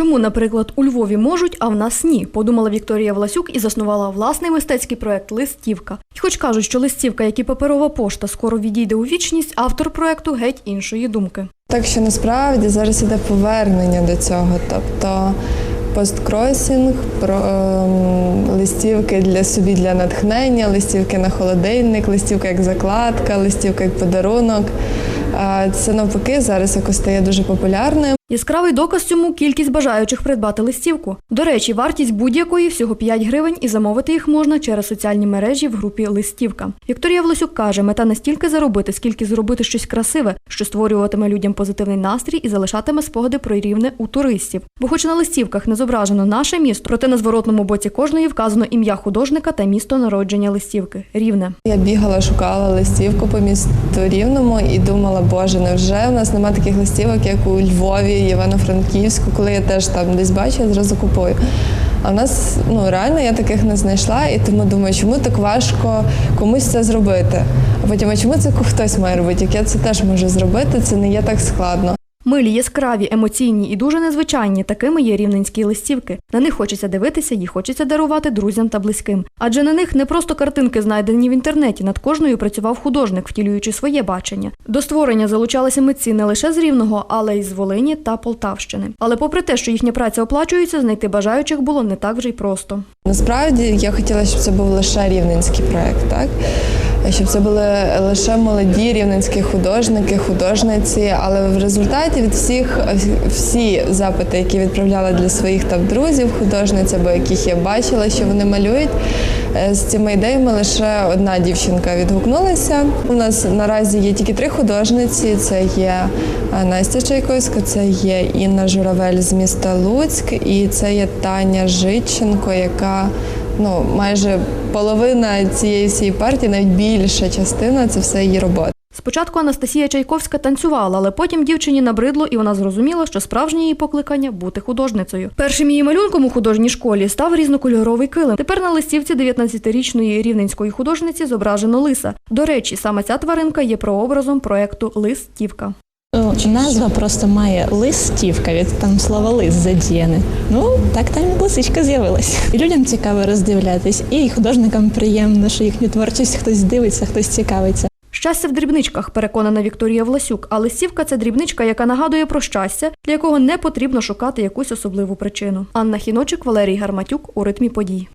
Чому, наприклад, у Львові можуть, а в нас ні? Подумала Вікторія Власюк і заснувала власний мистецький проект Листівка. І хоч кажуть, що листівка, як і паперова пошта, скоро відійде у вічність, автор проекту геть іншої думки. Так що насправді зараз іде повернення до цього, тобто посткросінг, про ем, листівки для собі для натхнення, листівки на холодильник, листівка як закладка, листівка як подарунок. Е, Це навпаки зараз якось стає дуже популярним. Яскравий доказ цьому кількість бажаючих придбати листівку. До речі, вартість будь-якої всього 5 гривень і замовити їх можна через соціальні мережі в групі Листівка. Вікторія Власюк каже, мета не стільки заробити, скільки зробити щось красиве, що створюватиме людям позитивний настрій і залишатиме спогади про рівне у туристів. Бо, хоч на листівках не зображено наше місто, проте на зворотному боці кожної вказано ім'я художника та місто народження листівки рівне. Я бігала, шукала листівку по місту Рівному і думала, боже, невже в нас немає таких листівок, як у Львові, Івано-Франківську, коли я теж там десь бачу, я зразу купую. А в нас ну реально я таких не знайшла, і тому думаю, чому так важко комусь це зробити. А потім, а чому це хтось має робити? Як я це теж можу зробити, це не є так складно. Милі, яскраві, емоційні і дуже незвичайні такими є рівненські листівки. На них хочеться дивитися, їх хочеться дарувати друзям та близьким. Адже на них не просто картинки, знайдені в інтернеті. Над кожною працював художник, втілюючи своє бачення. До створення залучалися митці не лише з Рівного, але й з Волині та Полтавщини. Але попри те, що їхня праця оплачується, знайти бажаючих було не так вже й просто. Насправді я хотіла, щоб це був лише рівненський проект, так? Щоб це були лише молоді рівненські художники, художниці. Але в результаті від всіх всі запити, які відправляла для своїх там друзів, художниць або яких я бачила, що вони малюють. е, З цими ідеями лише одна дівчинка відгукнулася. У нас наразі є тільки три художниці: це є е, Настя Чайковська, це є Інна Журавель з міста Луцьк, і це є Таня Житченко, яка ну майже половина цієї всієї партії, навіть більша частина це все її робота. Спочатку Анастасія Чайковська танцювала, але потім дівчині набридло, і вона зрозуміла, що справжнє її покликання бути художницею. Першим її малюнком у художній школі став різнокольоровий килим. Тепер на листівці 19-річної рівненської художниці зображено лиса. До речі, саме ця тваринка є прообразом проекту Листівка. Ну, Назва просто має листівка, від там слова лист задіяне. Ну, так там лисичка з'явилась. І людям цікаво роздивлятись, і художникам приємно, що їхню творчість хтось дивиться, хтось цікавиться. Щастя в дрібничках, переконана Вікторія Власюк, а листівка це дрібничка, яка нагадує про щастя, для якого не потрібно шукати якусь особливу причину. Анна Хіночик, Валерій Гарматюк у ритмі подій.